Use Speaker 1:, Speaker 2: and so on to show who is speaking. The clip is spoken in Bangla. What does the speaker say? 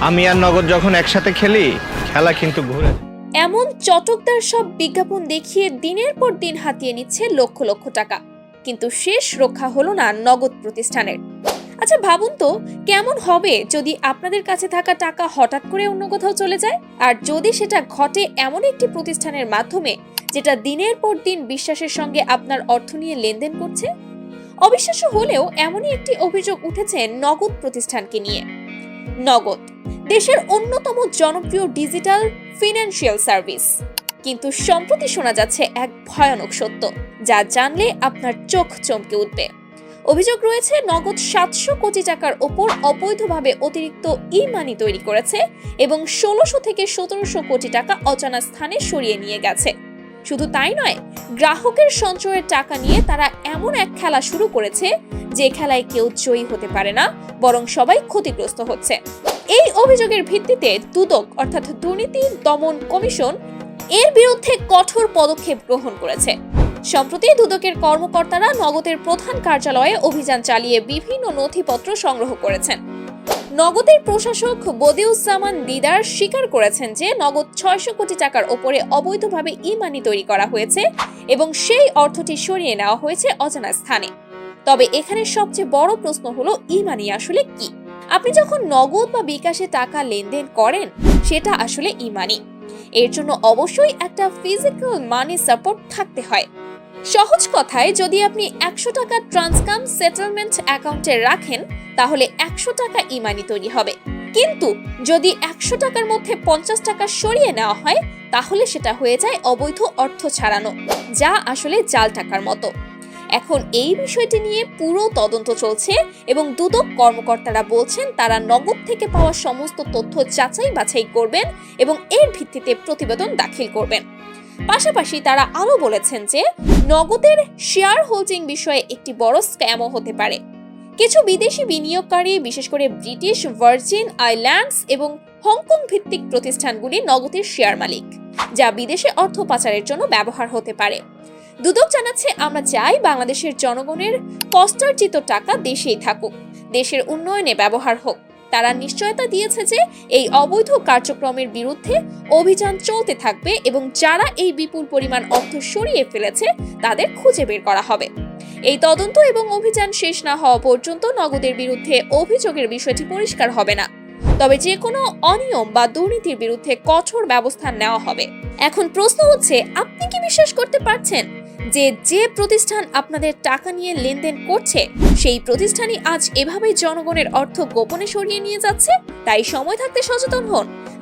Speaker 1: আমি আর নগদ যখন একসাথে খেলি, খেলা কিন্তু ঘুরে
Speaker 2: এমন চটকদার সব বিজ্ঞাপন দেখিয়ে দিনের পর দিন হাতিয়ে নিচ্ছে লক্ষ লক্ষ টাকা। কিন্তু শেষ রক্ষা হলো না নগদ প্রতিষ্ঠানের। আচ্ছা ভাবুন তো, কেমন হবে যদি আপনাদের কাছে থাকা টাকা হঠাৎ করে অন্য কোথাও চলে যায়? আর যদি সেটা ঘটে এমন একটি প্রতিষ্ঠানের মাধ্যমে, যেটা দিনের পর দিন বিশ্বাসের সঙ্গে আপনার অর্থ নিয়ে লেনদেন করছে? অবিশ্বাস্য হলেও এমনই একটি অভিযোগ উঠেছে নগদ প্রতিষ্ঠানকে নিয়ে। নগদ। দেশের অন্যতম জনপ্রিয় ডিজিটাল ফিনান্সিয়াল সার্ভিস। কিন্তু সম্প্রতি শোনা যাচ্ছে এক ভয়ানক সত্য, যা জানলে আপনার চোখ চমকে উঠবে। অভিযোগ রয়েছে, নগদ সাতশো কোটি টাকার ওপর অবৈধভাবে অতিরিক্ত ই মানি তৈরি করেছে এবং ষোলোশো থেকে সতেরোশো কোটি টাকা অজানা স্থানে সরিয়ে নিয়ে গেছে। শুধু তাই নয়, গ্রাহকের সঞ্চয়ের টাকা নিয়ে তারা এমন এক খেলা শুরু করেছে, যে খেলায় কেউ জয়ী হতে পারে না, বরং সবাই ক্ষতিগ্রস্ত হচ্ছে। এই অভিযোগের ভিত্তিতে দুদক, অর্থাৎ দুর্নীতি দমন কমিশন, এর বিরুদ্ধে কঠোর পদক্ষেপ গ্রহণ করেছে। সম্প্রতি দুদকের কর্মকর্তারা নগদের প্রধান কার্যালয়ে অভিযান চালিয়ে বিভিন্ন নথিপত্র সংগ্রহ করেছেন। নগদের প্রশাসক বদিউজ্জামান দিদার স্বীকার করেছেন যে, নগদ ছয়শো কোটি টাকার ওপরে অবৈধভাবে ই মানি তৈরি করা হয়েছে এবং সেই অর্থটি সরিয়ে নেওয়া হয়েছে অজানা স্থানে। তবে এখানে সবচেয়ে বড় প্রশ্ন হলো ই মানি আসলে কি? আপনি যখন নগদ বা বিকাশে টাকা লেনদেন করেন, সেটা আসলে ই মানি এর জন্য অবশ্যই একটা ফিজিক্যাল মানি সাপোর্ট থাকতে হয়। সহজ কথায়, যদি আপনি একশো টাকা ট্রান্সকাম সেটেলমেন্ট অ্যাকাউন্টে রাখেন, তাহলে একশো টাকা ইমানি তৈরি হবে। কিন্তু যদি একশো টাকার মধ্যে পঞ্চাশ টাকা সরিয়ে নেওয়া হয়, তাহলে সেটা হয়ে যায় অবৈধ অর্থ ছাড়ানো, যা আসলে জাল টাকার মতো। এখন এই বিষয়টি নিয়ে পুরো তদন্ত চলছে এবং দুদক কর্মকর্তারা বলছেন তারা নগদ থেকে পাওয়া সমস্ত তথ্য যাচাই বাছাই করবেন এবং এর ভিত্তিতে প্রতিবেদন দাখিল করবেন। পাশাপাশি তারা আরও বলেছেন যে নগদের শেয়ার হোল্ডিং বিষয়ে একটি বড় স্ক্যামও হতে পারে। কিছু বিদেশি বিনিয়োগকারী, বিশেষ করে ব্রিটিশ ভার্জিন আইল্যান্ডস এবং হংকং ভিত্তিক প্রতিষ্ঠানগুলি নগদের শেয়ার মালিক, যা বিদেশে অর্থ পাচারের জন্য ব্যবহার হতে পারে। দুদক জানাচ্ছে, আমরা চাই বাংলাদেশের জনগণের কষ্টার্জিত টাকা দেশেই থাকুক, দেশের উন্নয়নে ব্যবহার হোক। তারা নিশ্চয়তা দিয়েছে যে এই অবৈধ কার্যক্রমের বিরুদ্ধে অভিযান চলতে থাকবে এবং যারা এই বিপুল পরিমাণ অর্থ সরিয়ে ফেলেছে, তাদের খুঁজে বের করা হবে। এই তদন্ত এবং অভিযান শেষ না হওয়া পর্যন্ত নগদের বিরুদ্ধে অভিযোগের বিষয়টি পরিষ্কার হবে না। তবে যে কোনো অনিয়ম বা দুর্নীতির বিরুদ্ধে কঠোর ব্যবস্থা নেওয়া হবে। এখন প্রশ্ন হচ্ছে, আপনি কি বিশ্বাস করতে পারছেন? যে যে প্রতিষ্ঠান আপনাদের টাকা নিয়ে লেনদেন করছে, সেই প্রতিষ্ঠানই আজ এভাবেই জনগণের অর্থ গোপনে সরিয়ে নিয়ে যাচ্ছে? তাই সময় থাকতে সচেতন হন।